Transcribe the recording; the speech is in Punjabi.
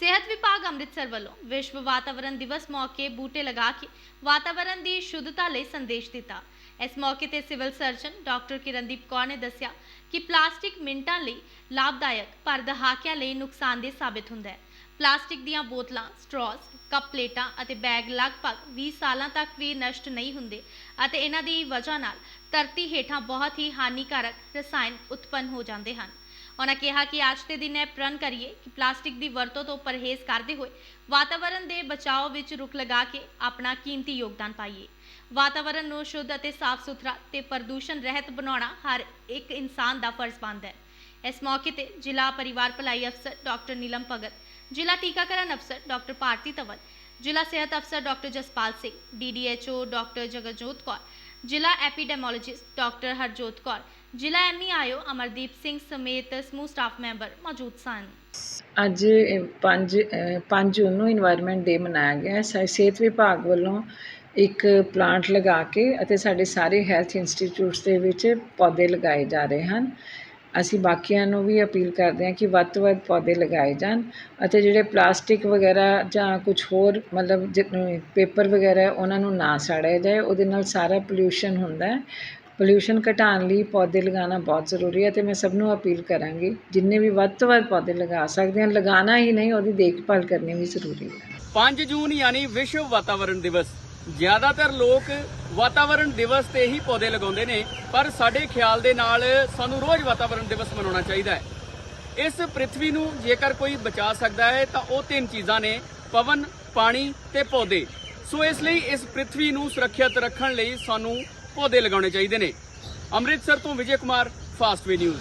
ਸਿਹਤ ਵਿਭਾਗ ਅੰਮ੍ਰਿਤਸਰ ਵੱਲੋਂ ਵਿਸ਼ਵ ਵਾਤਾਵਰਣ ਦਿਵਸ ਮੌਕੇ ਬੂਟੇ ਲਗਾ ਕੇ ਵਾਤਾਵਰਣ ਦੀ ਸ਼ੁੱਧਤਾ ਲਈ ਸੰਦੇਸ਼ ਦਿੱਤਾ। ਇਸ ਮੌਕੇ ਤੇ civil surgeon doctor Kirandeep Kaur ਨੇ ਦੱਸਿਆ ਕਿ ਪਲਾਸਟਿਕ ਮਿੰਟਾਂ ਲਈ ਲਾਭਦਾਇਕ ਪਰ ਦਹਾਕਿਆਂ ਲਈ ਨੁਕਸਾਨਦੇਹ ਸਾਬਿਤ ਹੁੰਦਾ ਹੈ। ਪਲਾਸਟਿਕ ਦੀਆਂ ਬੋਤਲਾਂ ਸਟ੍ਰॉस ਕੱਪ ਪਲੇਟਾਂ ਅਤੇ ਬੈਗ ਲਗਭਗ 20 ਸਾਲਾਂ ਤੱਕ ਵੀ ਨਸ਼ਟ ਨਹੀਂ ਹੁੰਦੇ ਅਤੇ ਇਹਨਾਂ ਦੀ ਵਜ੍ਹਾ ਨਾਲ ਧਰਤੀ ਹੇਠਾਂ ਬਹੁਤ ਹੀ ਹਾਨੀਕਾਰਕ ਰਸਾਇਣ ਉਤਪੰਨ ਹੋ ਜਾਂਦੇ ਹਨ। ਉਹਨਾਂ ਕਿਹਾ ਕਿ ਅੱਜ ਦੇ ਦਿਨ ਇਹ ਪ੍ਰਣ ਕਰੀਏ ਕਿ ਪਲਾਸਟਿਕ ਦੀ ਵਰਤੋਂ ਤੋਂ ਪਰਹੇਜ਼ ਕਰਦੇ ਹੋਏ ਵਾਤਾਵਰਣ ਦੇ ਬਚਾਓ ਵਿੱਚ ਰੁੱਖ ਲਗਾ ਕੇ ਆਪਣਾ ਕੀਮਤੀ ਯੋਗਦਾਨ ਪਾਈਏ। ਵਾਤਾਵਰਣ ਨੂੰ ਸ਼ੁੱਧ ਅਤੇ ਸਾਫ਼ ਸੁਥਰਾ ਤੇ ਪ੍ਰਦੂਸ਼ਣ ਰਹਿਤ ਬਣਾਉਣਾ ਹਰ ਇੱਕ ਇਨਸਾਨ ਦਾ ਫਰਜ਼ ਬਣਦਾ ਹੈ। ਇਸ ਮੌਕੇ ਤੇ ਜ਼ਿਲ੍ਹਾ ਪਰਿਵਾਰ ਭਲਾਈ ਅਫਸਰ ਡਾਕਟਰ ਨੀਲਮ ਭਗਤ, ਜ਼ਿਲ੍ਹਾ ਟੀਕਾਕਰਨ ਅਫਸਰ ਡਾਕਟਰ ਭਾਰਤੀ ਤਵਲ ਜ਼ਿਲ੍ਹਾ ਸਿਹਤ ਅਫਸਰ doctor Jaspal Singh DDHO doctor Jagjot Kaur ਜ਼ਿਲ੍ਹਾ ਐਪੀਡੈਮੋਲੋਜਿਸਟ ਡਾਕਟਰ ਹਰਜੋਤ ਕੌਰ ਜ਼ਿਲ੍ਹਾ ਐਮਈਆਈਓ ਅਮਰਦੀਪ ਸਿੰਘ ਸਮੇਤ ਸਮੂਹ ਸਟਾਫ ਮੈਂਬਰ ਮੌਜੂਦ ਸਨ ਅੱਜ 5 5 ਜੂਨ ਨੂੰ এনवायरमेंट ਡੇ ਮਨਾਇਆ ਗਿਆ ਸਿਹਤ ਵਿਭਾਗ ਵੱਲੋਂ ਇੱਕ ਪਲਾਂਟ ਲਗਾ ਕੇ ਅਤੇ ਸਾਡੇ ਸਾਰੇ ਹੈਲਥ ਇੰਸਟੀਚਿਊਟਸ ਦੇ ਵਿੱਚ ਪੌਦੇ ਲਗਾਏ ਜਾ ਰਹੇ ਹਨ ਅਸੀਂ ਬਾਕੀਆਂ ਨੂੰ ਵੀ ਅਪੀਲ ਕਰਦੇ ਹਾਂ ਕਿ ਵੱਧ ਤੋਂ ਵੱਧ ਪੌਦੇ ਲਗਾਏ ਜਾਣ ਅਤੇ ਜਿਹੜੇ ਪਲਾਸਟਿਕ ਵਗੈਰਾ ਜਾਂ ਕੁਝ ਹੋਰ ਮਤਲਬ ਪੇਪਰ ਵਗੈਰਾ ਉਹਨਾਂ ਨੂੰ ਨਾ ਸਾੜਿਆ ਜਾਏ। ਉਹਦੇ ਨਾਲ ਸਾਰਾ ਪੋਲਿਊਸ਼ਨ ਹੁੰਦਾ ਪੋਲਿਊਸ਼ਨ ਘਟਾਉਣ ਲਈ ਪੌਦੇ ਲਗਾਉਣਾ ਬਹੁਤ ਜ਼ਰੂਰੀ ਹੈ ਅਤੇ ਮੈਂ ਸਭ ਨੂੰ ਅਪੀਲ ਕਰਾਂਗੀ, ਜਿੰਨੇ ਵੀ ਵੱਧ ਤੋਂ ਵੱਧ ਪੌਦੇ ਲਗਾ ਸਕਦੇ ਹਨ ਲਗਾਉਣਾ ਹੀ ਨਹੀਂ, ਉਹਦੀ ਦੇਖਭਾਲ ਕਰਨੀ ਵੀ ਜ਼ਰੂਰੀ ਹੈ। 5 ਜੂਨ ਯਾਨੀ ਵਿਸ਼ਵ ਵਾਤਾਵਰਣ ਦਿਵਸ। ਜ਼ਿਆਦਾਤਰ ਲੋਕ ਵਾਤਾਵਰਣ ਦਿਵਸ ਤੇ ਹੀ ਪੌਦੇ ਲਗਾਉਂਦੇ ਨੇ, ਪਰ ਸਾਡੇ ਖਿਆਲ ਦੇ ਨਾਲ ਸਾਨੂੰ ਰੋਜ਼ ਵਾਤਾਵਰਣ ਦਿਵਸ ਮਨਾਉਣਾ ਚਾਹੀਦਾ ਹੈ। ਇਸ ਪ੍ਰithvi ਨੂੰ ਜੇਕਰ ਕੋਈ ਬਚਾ ਸਕਦਾ ਹੈ, ਤਾਂ ਉਹ ਤਿੰਨ ਚੀਜ਼ਾਂ ਨੇ, ਪਵਨ, ਪਾਣੀ ਤੇ ਪੌਦੇ। ਸੋ ਇਸ ਲਈ ਇਸ ਪ੍ਰithvi ਨੂੰ ਸੁਰੱਖਿਅਤ ਰੱਖਣ ਲਈ ਸਾਨੂੰ ਪੌਦੇ ਲਗਾਉਣੇ ਚਾਹੀਦੇ ਨੇ। ਅੰਮ੍ਰਿਤਸਰ ਤੋਂ ਵਿਜੇ ਕੁਮਾਰ ਫਾਸਟਵੇ ਨਿਊਜ਼।